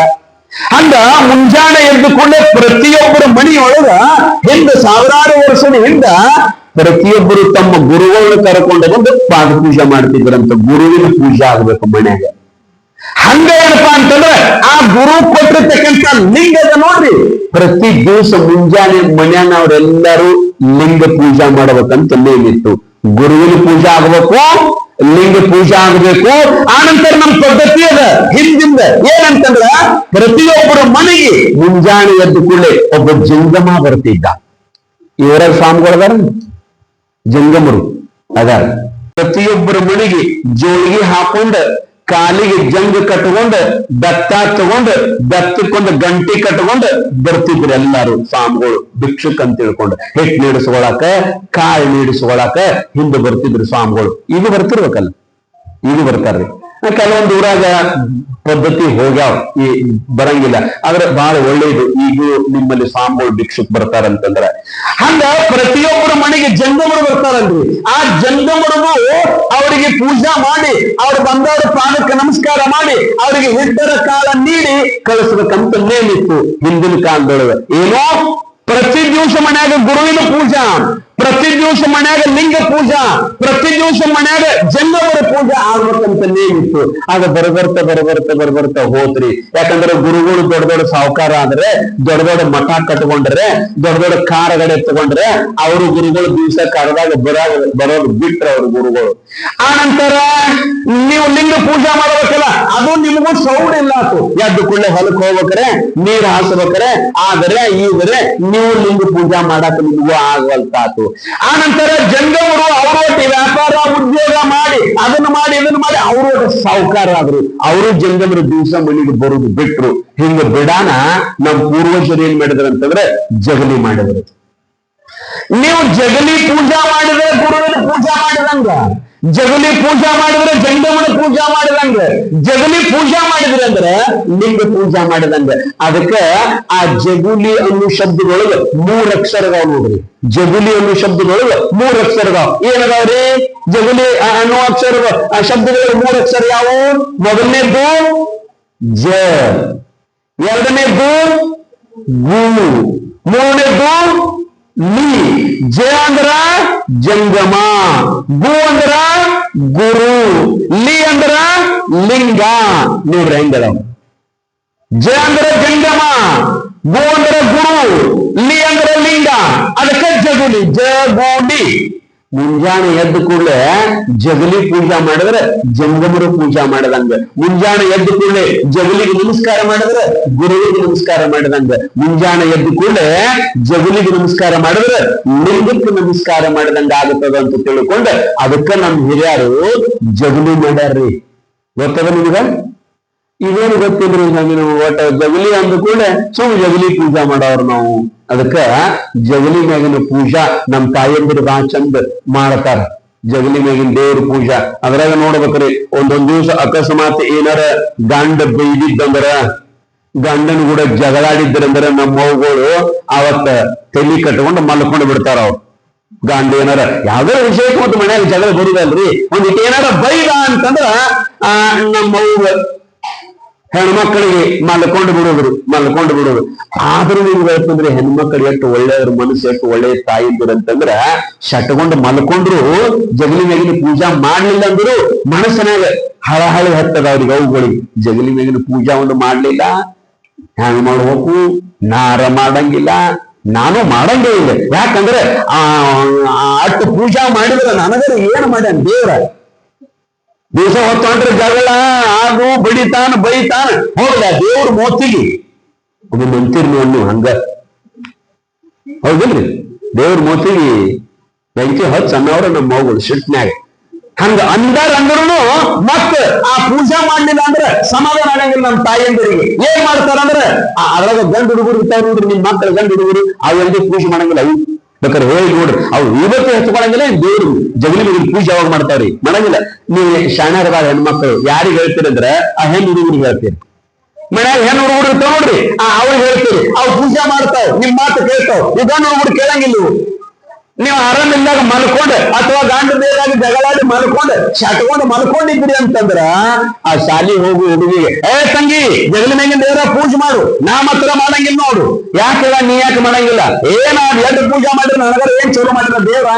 ಹಂಗ ಮುಂಜಾನೆ ಎದ್ದುಕೊಂಡೆ ಪ್ರತಿಯೊಬ್ಬರ ಮನೆಯೊಳಗ ಹಿಂದ ಸಾವಿರಾರು ವರ್ಷದ ಹಿಂದ ಪ್ರತಿಯೊಬ್ಬರು ತಮ್ಮ ಗುರುಗಳನ್ನ ಕರ್ಕೊಂಡು ಬಂದು ಪಾದ ಪೂಜೆ ಮಾಡ್ತಿದ್ರಂತ ಗುರುವಿನ ಪೂಜೆ ಆಗ್ಬೇಕು ಮನ್ಯಾಗ. ಹಂಗ ಏನಪ್ಪಾ ಅಂತಂದ್ರೆ ಆ ಗುರು ಕೊಟ್ಟಿರ್ತಕ್ಕಂಥ ಲಿಂಗದ ನೋಡ್ರಿ. ಪ್ರತಿ ದಿವಸ ಮುಂಜಾನೆ ಮನ್ಯಾನ ಅವರೆಲ್ಲರೂ ಲಿಂಗ ಪೂಜಾ ಮಾಡ್ಬೇಕಂತ ನೇಮಿತ್ತು ಗುರುವಿನ ಪೂಜೆ ಆಗ್ಬೇಕು ಲಿಂಗ ಪೂಜಾ ಆಗ್ಬೇಕು. ಆನಂತರ ನಮ್ಮ ಪದ್ಧತಿ ಅದ. ಹಿಂದಿಂದ ಏನಂತಂದ್ರ ಪ್ರತಿಯೊಬ್ಬರ ಮನೆಗೆ ಮುಂಜಾನೆ ಎದ್ದು ಕೂಡಲೇ ಒಬ್ಬ ಜಂಗಮ ಬರ್ತಿದ್ದ. ಇವರ ಸ್ವಾಮಿಗಳದಾರ ಜಂಗಮರು ಅದಾರ. ಪ್ರತಿಯೊಬ್ಬರ ಮನೆಗೆ ಜೋಳಿಗೆ ಹಾಕೊಂಡ ಕಾಲಿಗೆ ಜಂಗ ಕಟ್ಕೊಂಡ ಬೆತ್ತ ತಗೊಂಡು ಬೆತ್ತಕ್ಕೊಂದು ಗಂಟಿ ಕಟ್ಟಕೊಂಡು ಬರ್ತಿದ್ರು ಎಲ್ಲಾರು ಸ್ವಾಮಿಗಳು ಭಿಕ್ಷುಕ್ ಅಂತ ತಿಳ್ಕೊಂಡು. ಹಿಟ್ ನೀಡಿಸ್ಕೊಳಕ ಕಾಳು ನೀಡಿಸ್ಕೊಳಕ ಹಿಂದೆ ಬರ್ತಿದ್ರು ಸ್ವಾಮಿಗಳು. ಈಗ ಬರ್ತಿರ್ಬೇಕಲ್ಲ? ಈಗ ಬರ್ತಾರ್ರಿ. ಕೆಲವೊಂದು ಊರಾಗ ಪದ್ಧತಿ ಹೋಗ್ಯಾವ, ಈ ಬರಂಗಿಲ್ಲ. ಆದ್ರೆ ಬಹಳ ಒಳ್ಳೇದು. ಈಗ ನಿಮ್ಮಲ್ಲಿ ಸಾಂಬೋಳ್ ಭಿಕ್ಷುಕ್ ಬರ್ತಾರಂತಂದ್ರ. ಹಂಗ ಪ್ರತಿಯೊಬ್ಬರ ಮನೆಗೆ ಜಂಗಮರು ಬರ್ತಾರಲ್ರಿ. ಆ ಜಂಗಮರಿಗೂ ಅವರಿಗೆ ಪೂಜಾ ಮಾಡಿ, ಅವ್ರು ಬಂದವ್ರ ಪಾದಕ್ಕೆ ನಮಸ್ಕಾರ ಮಾಡಿ, ಅವರಿಗೆ ಹಿಟ್ಟರ ಕಾಲ ನೀಡಿ ಕಳಿಸ್ಬೇಕಂತ ನೇಮಿತ್ತು ಹಿಂದಿನ ಕಾಲದೊಳಗೆ. ಏನೋ ಪ್ರತಿ ದಿವಸ ಮನೆಯಾಗ ಗುರುವಿನ ಪೂಜಾ. ಪ್ರತಿ ದಿವಸ ಮನ್ಯಾಗ ಲಿಂಗ ಪೂಜಾ, ಪ್ರತಿ ದಿವಸ ಮನ್ಯಾಗ ಜನ್ಮವರ ಪೂಜಾ ಆಗ್ಬೇಕಂತ ನೇಮಿತ್ತು ಆಗ ಬರಬರ್ತ ಬರಬರ್ತ ಬರಬರ್ತ ಹೋದ್ರಿ. ಯಾಕಂದ್ರೆ ಗುರುಗಳು ದೊಡ್ಡ ದೊಡ್ಡ ಸಾಹುಕಾರ ಆದ್ರೆ, ದೊಡ್ಡ ದೊಡ್ಡ ಮಠ ಕಟ್ಕೊಂಡ್ರೆ, ದೊಡ್ಡ ದೊಡ್ಡ ಕಾರಗಡೆ ತಗೊಂಡ್ರೆ, ಅವರು ಗುರುಗಳು ದಿವಸ ಕಾರದಾಗ ಬರ ಬರೋದು ಬಿಟ್ರ ಅವ್ರ ಗುರುಗಳು. ಆ ನಂತರ ನೀವು ಲಿಂಗ ಪೂಜಾ ಮಾಡ್ಬೇಕಲ್ಲ, ಅದು ನಿಮಗೂ ಸೌಡ್ ಇಲ್ಲ ಎದ್ದು ಕೂಡಲೇ ಹೊಲಕ್ಕೆ ಹೋಗ್ಬೇಕ್ರೆ, ನೀರ್ ಹಾಸ್ಬೇಕ್ರೆ, ಆದ್ರೆ ಈದ್ರೆ ನೀವು ಲಿಂಗ ಪೂಜಾ ಮಾಡಕ್ ನಿಮಗೂ ಆಗವಲ್ತಾತು. ಆ ನಂತರ ಜಂಗಮರು ಅವರೊಟ್ಟಿ ವ್ಯಾಪಾರ ಉದ್ಯೋಗ ಮಾಡಿ, ಅದನ್ನ ಮಾಡಿ, ಇದನ್ನು ಮಾಡಿ. ಅವರು ಸಾಹುಕಾರ ಆದ್ರು ಅವರು ಜಂಗಮರು ದಿವಸ ಮನೆಗೆ ಬರುದು ಬಿಟ್ರು. ಹಿಂಗ ಬಿಡಾನ ನಮ್ಮ ಪೂರ್ವಜರು ಏನ್ ಮಾಡಿದ್ರು ಅಂತಂದ್ರೆ ಜಗಲಿ ಮಾಡಿದ್ರು. ನೀವು ಜಗಲಿ ಪೂಜಾ ಮಾಡಿದ್ರೆ ಗುರುವಿನ ಪೂಜಾ ಮಾಡಿದಂಗ. ಜಗಲಿ ಪೂಜಾ ಮಾಡಿದ್ರೆ ಜಂಗಮನ ಪೂಜಾ ಮಾಡಿದಂಗ. ಜಗಲಿ ಪೂಜಾ ಮಾಡಿದ್ರೆ ಅಂದ್ರೆ ಲಿಂಗ ಪೂಜಾ ಮಾಡಿದಂಗ. ಅದಕ್ಕ ಆ ಜಗುಲಿ ಅನ್ನೋ ಶಬ್ದದೊಳಗೆ ಮೂರ್ ಅಕ್ಷರಗಾವ್ ನೋಡ್ರಿ. ಜಗುಲಿ ಅನ್ನೋ ಶಬ್ದದೊಳಗೆ ಮೂರ್ ಅಕ್ಷರಗಳು. ಏನದಾವ್ರಿ ಜಗುಲಿ ಅನ್ನೋ ಅಕ್ಷರ ಆ ಶಬ್ದದೊಳಗ ಮೂರ್ ಅಕ್ಷರ ಯಾವು? ಮೊದಲನೇದ್ದು ಜ. ಎರಡನೇದ್ದು ಗು. ಮೂರನೇದ್ದು ಲಿ. ಜ ಅಂದ್ರ ಜಂಗಮ ಗು ಅಂದ್ರ ಗುರು ಲಿ ಅಂದ್ರ ಲಿಂಗ ನೋಡ್ರಿ ಹೆಂಗದ ಜ ಅಂದ್ರ ಜಂಗಮ ಗು ಅಂದ್ರ ಗುರು ಲಿ ಅಂದ್ರ ಲಿಂಗ ಅದಕ್ಕೆ ಜಗುಲಿ ಜಗುಲಿ ಮುಂಜಾನೆ ಎದ್ದ ಕೂಡಲೇ ಜಗಲಿ ಪೂಜಾ ಮಾಡಿದ್ರೆ ಜಂಗಮರು ಪೂಜಾ ಮಾಡದಂಗ. ಮುಂಜಾನೆ ಎದ್ದ ಕೂಡಲೇ ಜಗಲಿಗೆ ನಮಸ್ಕಾರ ಮಾಡಿದ್ರೆ ಗುರುವಿಗೆ ನಮಸ್ಕಾರ ಮಾಡದಂಗ. ಮುಂಜಾನೆ ಎದ್ದ ಕೂಡಲೇ ಜಗಲಿಗೆ ನಮಸ್ಕಾರ ಮಾಡಿದ್ರೆ ಲಿಂಗಕ್ಕೆ ನಮಸ್ಕಾರ ಮಾಡದಂಗ ಆಗುತ್ತದ ಅಂತ ತಿಳ್ಕೊಂಡು. ಅದಕ್ಕ ನಮ್ ಹಿರಿಯರು ಜಗಲಿ ಮಾಡ್ಯಾರ್ರಿ. ಗೊತ್ತದ ನಿಮ್ಗ ಇದೇನು ಗೊತ್ತಿಲ್ರಿ ನಮಗೆ ಒಟ್ಟ ಜಗಲಿ ಅಂದ ಕೂಡಲೇ ಸುಮ್ ಜಗಲಿ ಪೂಜಾ ಮಾಡೋರು ನಾವು ಅದಕ್ಕ ಜಗಲಿ ಮ್ಯಾಗಿನ ಪೂಜಾ ನಮ್ ತಾಯಂದಿರು ಬಾ ಚಂದ ಮಾಡ್ತಾರ ಜಗಲಿ ಮ್ಯಾಗಿನ ದೇವ್ರ ಪೂಜಾ ಅದ್ರಾಗ ನೋಡ್ಬೇಕ್ರಿ ಒಂದೊಂದ್ ದಿವ್ಸ ಅಕಸ್ಮಾತ್ ಏನಾರ ಗಂಡ ಬೈದಿದ್ದಂದ್ರ ಗಂಡನ ಕೂಡ ಜಗಳಾಡಿದ್ರಂದ್ರ ನಮ್ಮ ಮೌಗಳು ಅವತ್ತ ತಲಿ ಕಟ್ಕೊಂಡು ಮಲ್ಕೊಂಡು ಬಿಡ್ತಾರ ಅವ್ರು ಗಂಡ ಏನಾರ ಯಾವ್ದೋ ವಿಷಯಕ್ಕೆ ಮತ್ತು ಮನ್ಯಾಗ ಜಗಳ ಬರುದಲ್ರಿ ಒಂದಿಟ್ಟು ಏನಾರ ಬೈದ ಅಂತಂದ್ರ ಆ ನಮ್ಮ ಅವ್ವ ಮಲ್ಕೊಂಡ ಬಿಡೋದ್ರು ಮಲ್ಕೊಂಡು ಬಿಡೋದು ಆದ್ರೂ ನಿಮ್ಗೆ ಹೇಳ್ತಂದ್ರೆ ಹೆಣ್ಮಕ್ಳು ಎಷ್ಟು ಒಳ್ಳೆಯವ್ರ ಮನಸ್ಸು ಎಷ್ಟು ಒಳ್ಳೆಯ ತಾಯಿ ಅಂತಂದ್ರ ಶಟ್ಕೊಂಡು ಮಲ್ಕೊಂಡ್ರು, ಜಗಲಿ ಮೇಗಿನ ಪೂಜಾ ಮಾಡ್ಲಿಲ್ಲ ಅಂದ್ರು ಮನಸ್ಸಿನಾಗ ಹಳಹಳಿ ಹತ್ತದ ಅವ್ರಿಗೆ ಅವುಗಳಿಗೆ ಜಗಲಿ ಮೇಗಿನ ಪೂಜಾ ಒಂದು ಮಾಡ್ಲಿಲ್ಲ, ಹ್ಯಾಂಗ ಮಾಡ್ಬೇಕು? ನಾರ ಮಾಡಂಗಿಲ್ಲ. ನಾನು ಮಾಡಂಗೇ ಇಲ್ಲ. ಯಾಕಂದ್ರೆ ಆ ಅಟ್ಟು ಪೂಜಾ ಮಾಡಿದ್ರೆ ನನಗರ ಏನ್ ಮಾಡ್ಯಾನ ದೇವ್ರ? ದಿವಸ ಹೊತ್ತೊಂಡ್ರೆ ಜಗಳ, ಆಗು, ಬಡಿತಾನ, ಬೈತಾನ ಹೌದ ದೇವ್ರ ಮೋತಿಗೆ. ಒಬ್ಬ ನೀವು ಹಂಗ. ಹೌದಿಲ್ರಿ? ದೇವ್ರ ಮೋತಿಗೆ ಬೆಂಕಿ ಹಚ್ಚ ಅನ್ನವ್ರ ನಮ್ಮ ಮಗಳು ಸಿಟ್ನ್ಯಾಗ. ಹಂಗ ಅಂದರ್ ಅಂದ್ರೂ ಮತ್ತ ಆ ಪೂಜಾ ಮಾಡ್ಲಿಲ್ಲ ಅಂದ್ರ ಸಮಾಧಾನ ಆಗಂಗಿಲ್ಲ ನಮ್ಮ ತಾಯಿಯಂದರಿಗೆ ಏನ್ ಮಾಡ್ತಾರಂದ್ರ ಅದ್ರಾಗ ಗಂಡು ಹುಡುಗರು ಇರ್ತಾವ ನೋಡ್ರಿ ನಿಮ್ ಮಕ್ಕಳ ಗಂಡು ಹುಡುಗರು ಅವೆಲ್ಲ ಪೂಜೆ ಮಾಡಂಗಿಲ್ಲ. ಅವು ಬೇಕಾದ್ರೆ ಹೇಳಿ ನೋಡ್ರಿ ಅವ್ರು ಇವತ್ತು ಹಚ್ಕೊಳಂಗಿಲ್ಲ ದೇವ್ರು ಜಗಲಿ ಮಗಿ ಪೂಜೆ ಯಾವಾಗ ಮಾಡ್ತಾವ್ರಿ ಮಾಡಂಗಿಲ್ಲ. ನೀವು ಶಾಣ್ಯರದಾಗ ಹೆಣ್ಮಕ್ಳು ಯಾರಿಗೆ ಹೇಳ್ತೀರಂದ್ರ ಆ ಹೆಣ್ಣು ಹುಡುಗರಿಗೆ ಹೇಳ್ತೀರಿ. ಮನ್ಯಾಗ ಹೆಣ್ಣು ಹುಡುಗರು ಇರ್ತಾವ ನೋಡ್ರಿ. ಆ ಅವ್ರಿಗೆ ಹೇಳ್ತೀರಿ. ಅವ್ರು ಪೂಜೆ ಮಾಡ್ತಾವ್, ನಿಮ್ ಮಾತು ಕೇಳ್ತಾವ್. ಇದನ್ನು ಹುಡುಗರು ಕೇಳಂಗಿಲ್ಲ. ನೀವು ಆರಾಮಿಲ್ದಾಗ ಮಲ್ಕೊಂಡ್ ಅಥವಾ ಗಾಂಡ ಬೇರಾಗಿ ಜಗಳಾಡಿ ಮಲ್ಕೊಂಡ್ ಶಟ್ಕೊಂಡ್ ಮಲ್ಕೊಂಡಿದ್ರಿ ಅಂತಂದ್ರ ಆ ಶಾಲಿ ಹೋಗು ಹುಡುಗಿಗೆ. ಏ ತಂಗಿ ಜಗಲಿ ಮ್ಯಾಗಿನ ದೇವರ ಪೂಜೆ ಮಾಡು. ನಾ ಮಾತ್ರ ಮಾಡಂಗಿಲ್ಲ ನೋಡು. ಯಾಕೆ ನೀ ಯಾಕೆ ಮಾಡಂಗಿಲ್ಲ? ಏನ ಎಲ್ಲ ಪೂಜಾ ಮಾಡಿದ್ರೆ ನನಗರ ಏನ್ ಚಲೋ ಮಾಡಿದ್ರ ದೇವ್ರ?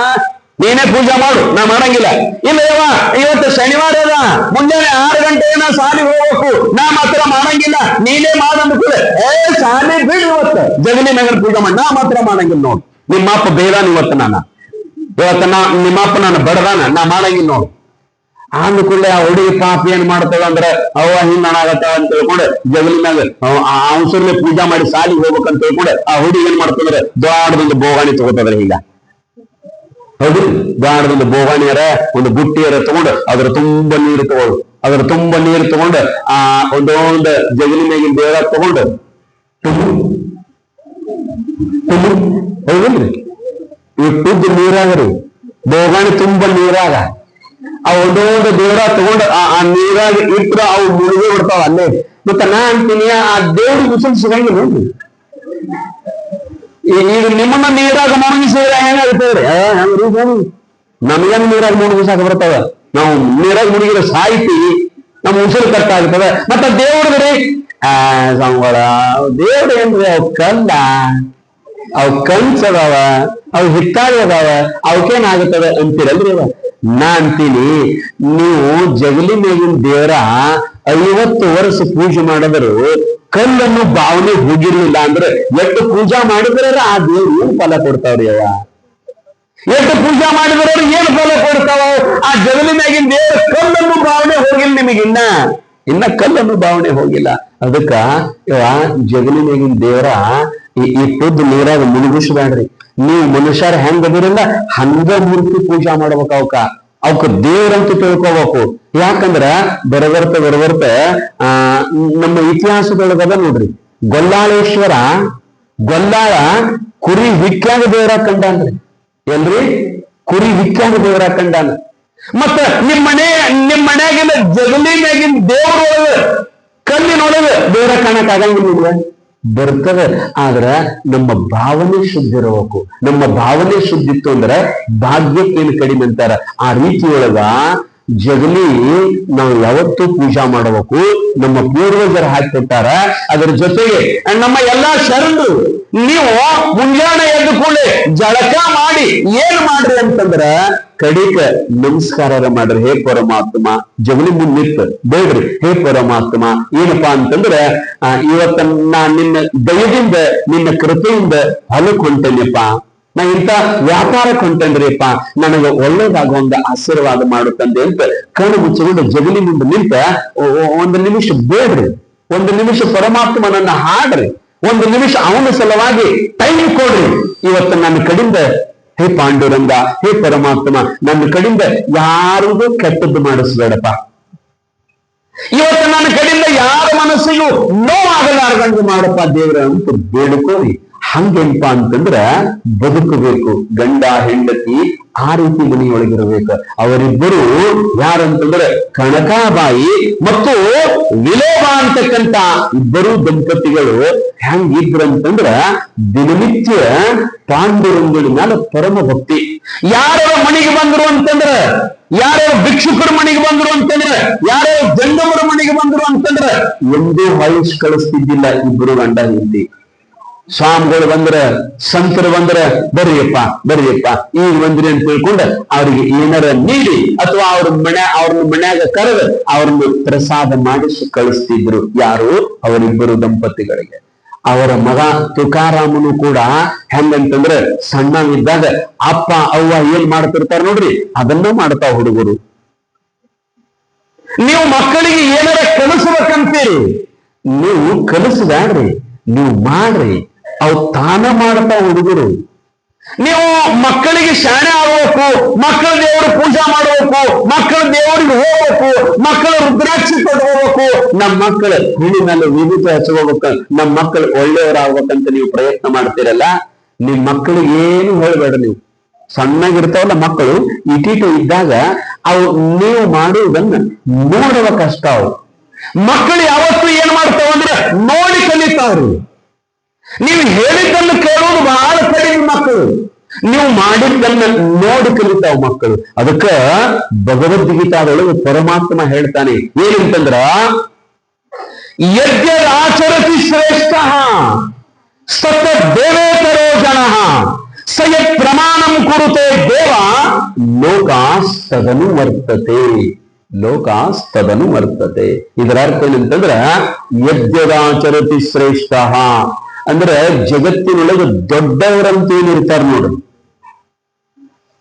ನೀನೇ ಪೂಜೆ ಮಾಡು, ನಾ ಮಾಡಂಗಿಲ್ಲ. ಇಲ್ಲ ಯವ್ವ, ಇವತ್ತು ಶನಿವಾರ ಅದ. ಮುಂಜಾನೆ ಆರು ಗಂಟೆನ ಶಾಲಿ ಹೋಗ್ಬೇಕು. ನಾ ಮಾತ್ರ ಮಾಡಂಗಿಲ್ಲ. ನೀನೇ ಮಾಡಂದ ಕೂಡ ಏ ಶಾಲೆ ಬಿಡು ಇವತ್ತು. ಜಗಲಿ ಮ್ಯಾಗಿನ ಪೂಜೆ ಮಾಡಿ. ನಾ ಮಾತ್ರ ಮಾಡಂಗಿಲ್ಲ ನೋಡು. ನಿಮ್ಮ ಬೇಡ ಇವತ್ತು ನಾನು. ಇವತ್ತು ನಾ ನಿಮ್ಮಪ್ಪ ನಾನು ಬಡದಾನ, ನಾ ಮಾಡಂಗಿಲ್ಲ ನೋಡು. ಕೂಡಲೇ ಆ ಹುಡುಗಿ ಪಾಪ ಏನ್ ಮಾಡ್ತಾಳ ಅಂದ್ರ ಅವ ಹಿಂಗ್ ನಾನಾಗತ್ತಾವ ಅಂತ ತಿಳ್ಕೊಂಡು ಜಗಲಿ ಮ್ಯಾಗ ಅವಸರ್ಲೆ ಪೂಜಾ ಮಾಡಿ ಸಾಲಿಗೆ ಹೋಗ್ಬೇಕಂತ ತಿಳ್ಕೊಂಡು ಆ ಹುಡುಗಿ ಏನ್ ಮಾಡ್ತಂದ್ರೆ ದೊಡ್ಡದೊಂದು ಬೋಗಾಣಿ ತಗೋತದ್ರ ಈಗ. ಹೌದು ಗಾಣದೊಂದು ಬೋಗಾಣಿಯರ ಒಂದು ಬುಟ್ಟಿಯರ ತಗೊಂಡು ಅದ್ರ ತುಂಬಾ ನೀರು ತಗೊಳ್ಳು. ಅದ್ರ ತುಂಬಾ ನೀರು ತಗೊಂಡು ಆ ಒಂದೊಂದು ಜಗಲಿ ಮ್ಯಾಗಿನ ದೇವರ ತಗೊಂಡು ಹೌದಿಲ್ರಿ ಇಟ್ಟಿದ್ದು ನೀರಾಗ ರೀ ಬೋಗಾಣಿ ತುಂಬ ನೀರಾಗ. ಆ ಒಂದೊಂದು ದೇವರ ತಗೊಂಡು ಆ ನೀರಾಗ ಇಟ್ರ ಅವು ಮುಳುಗಿ ಬಿಡ್ತಾವ ಅಲ್ಲೇ. ಮತ್ತ ನಾ ಅಂತೀನಿ, ಆ ದೇವ್ರ ಉಸಿರು ಸಿಗಂಗಿಲ್ಲ ಈಗ ನಿಮ್ಮನ್ನ ನೀರಾಗ ಮುಳುಗಿಸಿದ್ರೆ ಹೆಂಗಾಗ್ತದ್ರಿ ಹೆಂಗ್ರಿ ನಮಗೇನು ನೀರಾಗ ಮುಳುಗಿಸಾಕ ಬರ್ತಾವ ನಾವು ನೀರಾಗ ಮುಳುಗಿದ್ರೆ ಸಾಯ್ತೀವಿ ನಮ್ಮ ಉಸಿರು ಕಟ್ ಆಗ್ತದ ಮತ್ತ ದೇವ್ರದ್ರಿ ಆ ದೇವ್ರ ಏನ್ರಿ ಅವ್ ಕಲ್ಲ. ಅವ್ ಅದಾವ ಅವ್ ಹಿತ್ತಾಳಿ ಅದಾವ ಅವಕ್ಕೇನಾಗುತ್ತದ ಅಂತೀರಲ್ರಿ ಅವ ನಾ ಅಂತೀನಿ, ನೀವು ಜಗಲಿ ಮೇಗಿನ ದೇವರ ಐವತ್ತು ವರ್ಷ ಪೂಜೆ ಮಾಡಿದ್ರು ಕಲ್ಲನ್ನು ಭಾವನೆ ಹೋಗಿರ್ಲಿಲ್ಲ ಅಂದ್ರೆ ಎಷ್ಟು ಪೂಜಾ ಮಾಡಿದ್ರ ಆ ದೇವ್ರು ಏನ್ ಫಲ ಕೊಡ್ತಾವ್ರಿ ಅವ? ಎಷ್ಟು ಪೂಜಾ ಮಾಡಿದ್ರೆ ಏನ್ ಫಲ ಕೊಡ್ತಾವ? ಆ ಜಗಲಿ ಮೇಗಿನ ದೇವ್ರ ಕಲ್ಲನ್ನು ಭಾವನೆ ಹೋಗಿಲ್ಲ ನಿಮಗಿನ್ನ. ಇನ್ನ ಕಲ್ಲನ್ನು ಭಾವನೆ ಹೋಗಿಲ್ಲ. ಅದಕ್ಕ ಇವ ಜಗಲಿ ಮ್ಯಾಗಿನ ದೇವರ ಈ ತುದ್ದು ನೀರಾಗ ಮುಳುಗಿಸ್ಬೇಡ್ರಿ. ನೀವು ಮನುಷ್ಯರ ಹೆಂಗ್ ಅದಿರಲ್ಲ ಹಂಗ ಮೂರ್ತಿ ಪೂಜಾ ಮಾಡ್ಬೇಕು ಅವಕ್ಕ. ಅವಕ್ಕ ದೇವ್ರಂತ ತಿಳ್ಕೋಬೇಕು. ಯಾಕಂದ್ರ ಬರಬರ್ತ ಬರಬರ್ತ ಆ, ನಮ್ಮ ಇತಿಹಾಸದೊಳಗದ ನೋಡ್ರಿ. ಗೊಲ್ಲಾಳೇಶ್ವರ, ಗೊಲ್ಲಾಳ ಕುರಿ ವಿಖ್ಯಾತ ದೇವರ ಕಂಡಾನ್ರಿ. ಎಲ್ರಿ ಕುರಿ ವಿಖ್ಯಾತ ದೇವರ ಕಂಡಾನ ಮತ್ತ ನಿಮ್ ಮನೆ, ನಿಮ್ ಮನ್ಯಾಗಿನ ಜಗಲಿ ಮ್ಯಾಗಿನ ದೇವ್ರೊಳಗ ಕಲ್ಲಿನೊಳಗ ದೇವರ ಕಾಣಕ್ ಆಗಂಗಿಲ್ಲ ಬರ್ತದೆ. ಆದ್ರ ನಮ್ಮ ಭಾವನೆ ಶುದ್ಧ ಇರಬೇಕು. ನಮ್ಮ ಭಾವನೆ ಶುದ್ಧ ಇತ್ತು ಅಂದ್ರ ಭಾಗ್ಯಕ್ಕೇನು ಕಡಿಮೆ ಅಂತಾರ. ಆ ರೀತಿಯೊಳಗ ಜಗಲಿ ನಾವು ಯಾವತ್ತೂ ಪೂಜಾ ಮಾಡಬೇಕು. ನಮ್ಮ ಪೂರ್ವಜರು ಹಾಕಿಕೊಟ್ಟಾರ ಅದರ ಜೊತೆಗೆ ನಮ್ಮ ಎಲ್ಲಾ ಶರಣರು, ನೀವು ಮುಂಜಾನೆ ಎದ್ದು ಕೂಡಲೇ ಜಳಕ ಮಾಡಿ ಏನ್ ಮಾಡ್ರಿ ಅಂತಂದ್ರ, ಕಡಿಕ ನಮಸ್ಕಾರ ಮಾಡ್ರಿ, ಹೇ ಪರಮಾತ್ಮ, ಜಗಲಿ ಮುಂದಿತ್ತು ಬೇಡ್ರಿ, ಹೇ ಪರಮಾತ್ಮ, ಏನಪ್ಪಾ ಅಂತಂದ್ರ ಇವತ್ತ ನಾ ನಿನ್ನ ದಯದಿಂದ, ನಿನ್ನ ಕೃಪೆಯಿಂದ ಹೊಲಕ್ ಹೊಂಟೇನಪ್ಪ ನಾ ಇಂಥ ವ್ಯಾಪಾರ ಕೊಂಡ್ರಿಪ್ಪ ನನಗೆ ಒಳ್ಳೇದಾಗುವಂಗ ಆಶೀರ್ವಾದ ಮಾಡುತ್ತಂದೆ ಅಂತ ಕಣ್ಣು ಮುಚ್ಚಿಕೊಂಡು ಜಗಲಿ ಮುಂದೆ ನಿಂತ ಒಂದು ನಿಮಿಷ ಬೇಡ್ರಿ, ಒಂದು ನಿಮಿಷ ಪರಮಾತ್ಮನನ್ನ ಹಾಡ್ರಿ, ಒಂದು ನಿಮಿಷ ಅವನ ಸಲುವಾಗಿ ಟೈಮ್ ಕೊಡ್ರಿ. ಇವತ್ತು ನನ್ನ ಕಡಿಂದ ಹೇ ಪಾಂಡುರಂಗ, ಹೇ ಪರಮಾತ್ಮ, ನನ್ನ ಕಡಿಂದ ಯಾರಿಗೂ ಕೆಟ್ಟದ್ದು ಮಾಡಿಸ್ಬೇಡಪ್ಪ. ಇವತ್ತು ನನ್ನ ಕಡಿಂದ ಯಾರ ಮನಸ್ಸಿಗೂ ನೋವಾಗಲಾರ್ದಂಗೆ ಮಾಡಪ್ಪ ದೇವರ ಅಂತ ಬೇಡ್ಕೋರಿ. ಹಂಗೆಂಪ ಅಂತಂದ್ರ ಬದುಕಬೇಕು. ಗಂಡ, ಹೆಂಡತಿ ಆ ರೀತಿ ಮನೆಯೊಳಗಿರಬೇಕು. ಅವರಿಬ್ಬರು ಯಾರಂತಂದ್ರೆ ಕನಕಾಬಾಯಿ ಮತ್ತು ವಿಲೋಬ ಅಂತಕ್ಕಂತ ಇಬ್ಬರು ದಂಪತಿಗಳು ಹೆಂಗಿದ್ರಂತಂದ್ರ ದಿನನಿತ್ಯ ಪಾಂಡುರಂಗನ ಮ್ಯಾಲ ಪರಮ ಭಕ್ತಿ. ಯಾರೋ ಮನೆಗೆ ಬಂದ್ರು ಅಂತಂದ್ರ ಯಾರೋ ಭಿಕ್ಷುಕರ ಮನೆಗೆ ಬಂದ್ರು ಅಂತಂದ್ರೆ ಯಾರೋ ಜಂಗಮರ ಮನೆಗೆ ಬಂದ್ರು ಅಂತಂದ್ರೆ ಒಂದೇ ಹೊಳಿಸ್ ಕಳಿಸ್ತಿದ್ದಿಲ್ಲ ಇಬ್ರು ಗಂಡ ಹೆಂಡತಿ. ಸ್ವಾಮಿಗಳು ಬಂದ್ರ, ಸಂತರು ಬಂದ್ರ ಬರ್ರಿಯಪ್ಪ ಬರ್ರಿಯಪ್ಪ ಈಗ ಬಂದ್ರಿ ಅಂತ ತಿಳ್ಕೊಂಡ ಅವ್ರಿಗೆ ಏನಾರ ನೀಡಿ ಅಥವಾ ಅವ್ರ ಮನೆ, ಅವ್ರನ್ನ ಮನ್ಯಾಗ ಕರೆದು ಅವ್ರನ್ನ ಪ್ರಸಾದ ಮಾಡಿಸಿ ಕಳಿಸ್ತಿದ್ರು ಯಾರು? ಅವರಿಬ್ಬರು ದಂಪತಿಗಳಿಗೆ. ಅವರ ಮಗ ತುಕಾರಾಮನು ಕೂಡ ಹೆಂಗಂತಂದ್ರ ಸಣ್ಣವಿದ್ದಾಗ ಅಪ್ಪ, ಅವ್ವ ಏನ್ ಮಾಡ್ತಿರ್ತಾರ ನೋಡ್ರಿ? ಅದನ್ನ ಮಾಡ್ತಾವ ಹುಡುಗರು. ನೀವು ಮಕ್ಕಳಿಗೆ ಏನಾರ ಕಲಿಸ್ಬೇಕಂತೀರಿ? ನೀವು ಕಲಿಸ್ಬ್ಯಾಡ್ರಿ, ನೀವು ಮಾಡ್ರಿ. ಅವು ತಾನ ಮಾಡ್ತಾವ ಹುಡುಗರು. ನೀವು ಮಕ್ಕಳಿಗೆ ಶಾಣೆ ಆಗ್ಬೇಕು, ಮಕ್ಕಳ ದೇವರು ಪೂಜಾ ಮಾಡಬೇಕು, ಮಕ್ಕಳ ದೇವರಿಗೆ ಹೋಗ್ಬೇಕು, ಮಕ್ಕಳ ರುದ್ರಾಕ್ಷಿ ಕೊಟ್ಕೋಬೇಕು ನಮ್ಮ ಮಕ್ಕಳ ಹುಳಿ ಮೇಲೆ ವಿಭೂತಿ ಹಚ್ಕೋಬೇಕು ನಮ್ಮ ಮಕ್ಕಳು ಒಳ್ಳೆಯವರಾಗ್ಬೇಕಂತ ನೀವು ಪ್ರಯತ್ನ ಮಾಡ್ತೀರಲ್ಲ ನಿಮ್ಮ ಮಕ್ಕಳಿಗೆ ಏನು ಹೇಳ್ಬೇಡ ನೀವು. ಸಣ್ಣಗಿರ್ತಾವಲ್ಲ ಮಕ್ಕಳು, ಇಟೀಟು ಇದ್ದಾಗ ಅವು ನೀವು ಮಾಡುವುದನ್ನ ನೋಡುವ ಕಷ್ಟ ಅವು. ಮಕ್ಕಳು ಯಾವತ್ತೂ ಏನ್ ಮಾಡ್ತಾವ ಅಂದ್ರೆ ನೋಡಿ ಕಲಿತಾವ್ರಿ ನೀವು ಹೇಳಿದ್ದನ್ನು ಕೇಳೋದು ಬಹಳ ಕಡಿಮೆ ಮಕ್ಕಳು. ನೀವು ಮಾಡಿದ್ದನ್ನ ನೋಡಿ ಕಲಿತಾವ ಮಕ್ಕಳು. ಅದಕ್ಕ ಭಗವದ್ಗೀತಾದೊಳಗೆ ಪರಮಾತ್ಮ ಹೇಳ್ತಾನೆ, ಏನಂತಂದ್ರ ಯಜ್ಞರಾಚರತಿ ಶ್ರೇಷ್ಠ, ಸತ ದೇವೇತರೋ ಜನ ಸಯ ಪ್ರಮಾಣಂ ಕುರುತೆ ದೇವ ಲೋಕಾಸ್ತದನು ವರ್ತತೆ ಲೋಕಾಸ್ತದನು ವರ್ತತೆ. ಇದರ ಅರ್ಥ ಏನಂತಂದ್ರ ಯಜ್ಞದಾಚರತಿ ಶ್ರೇಷ್ಠ. ಅಂದ್ರೆ ಜಗತ್ತಿನೊಳಗೆ ದೊಡ್ಡವರಂತ ಏನಿರ್ತಾರ ನೋಡ್ರಿ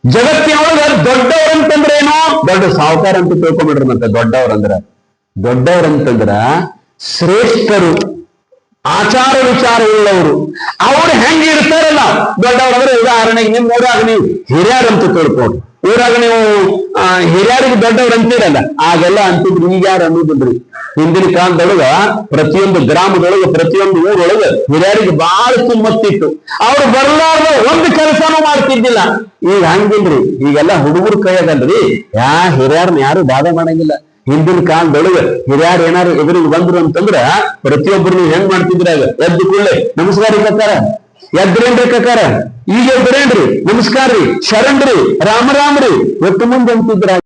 ಜಗತ್ತಿನೊಳಗ ದೊಡ್ಡವರಂತಂದ್ರೆ ಏನು? ದೊಡ್ಡ ಸಾವುಕಾರ ಅಂತ ತಿಳ್ಕೊಂಬಿಡ್ರಿ ಮತ್ತೆ ದೊಡ್ಡವರಂದ್ರ. ದೊಡ್ಡವರಂತಂದ್ರ ಶ್ರೇಷ್ಠರು, ಆಚಾರ ವಿಚಾರ ಉಳ್ಳವರು. ಅವ್ರು ಹೆಂಗ್ ಇರ್ತಾರಲ್ಲ? ದೊಡ್ಡವರಂದ್ರೆ ಉದಾಹರಣೆಗೆ ನಿಮ್ ಊರಾಗ ನೀವು ಹಿರಿಯರಂತ ತಿಳ್ಕೊಡ್ರಿ ಊರಾಗ ನೀವು ಹಿರಿಯರಿಗೆ ದೊಡ್ಡವ್ರು ಅಂತೀರಲ್ಲ? ಆಗೆಲ್ಲ ಅಂತಿದ್ರು. ಈಗ ಯಾರು ಅನ್ನೋದಿಲ್ರಿ? ಹಿಂದಿನ ಕಾಲದೊಳಗ ಪ್ರತಿಯೊಂದು ಗ್ರಾಮದೊಳಗ, ಪ್ರತಿಯೊಂದು ಊರೊಳಗ ಹಿರಿಯರಿಗೆ ಬಹಳ ಸುಮ್ಮತ್ತಿತ್ತು ಅವ್ರು ಬರ್ಲಾರ್ದ ಒಂದು ಕೆಲಸನೂ ಮಾಡ್ತಿದ್ದಿಲ್ಲ. ಈಗ ಹಂಗಿಲ್ರಿ, ಈಗೆಲ್ಲ ಹುಡುಗರ ಕೈಯಾಗಲ್ರಿ ಯಾ, ಹಿರಿಯರ್ನ ಯಾರು ಬಾಧೆ ಮಾಡಂಗಿಲ್ಲ. ಹಿಂದಿನ ಕಾಲದೊಳಗ ಹಿರಿಯರು ಏನಾರು ಎದುರಿಗೆ ಬಂದ್ರು ಅಂತಂದ್ರ ಪ್ರತಿಯೊಬ್ಬರು ನೀವು ಹೆಂಗ್ ಮಾಡ್ತಿದ್ರ ಎದ್ದು ಕೂಡಲೇ, ನಮಸ್ಕಾರ ಕಕ್ಕಾರ ಎದ್ರೇನ್ರಿ ಕಕ್ಕಾರ ಈಗ ಎದ್ರೇನ್ರಿ ನಮಸ್ಕಾರ ರೀ. ಶರಣ್ರಿ ರಾಮ ರಾಮ ರೀ. ಒಟ್ಟು ಮುಂದೆ ಅಂತಿದ್ರ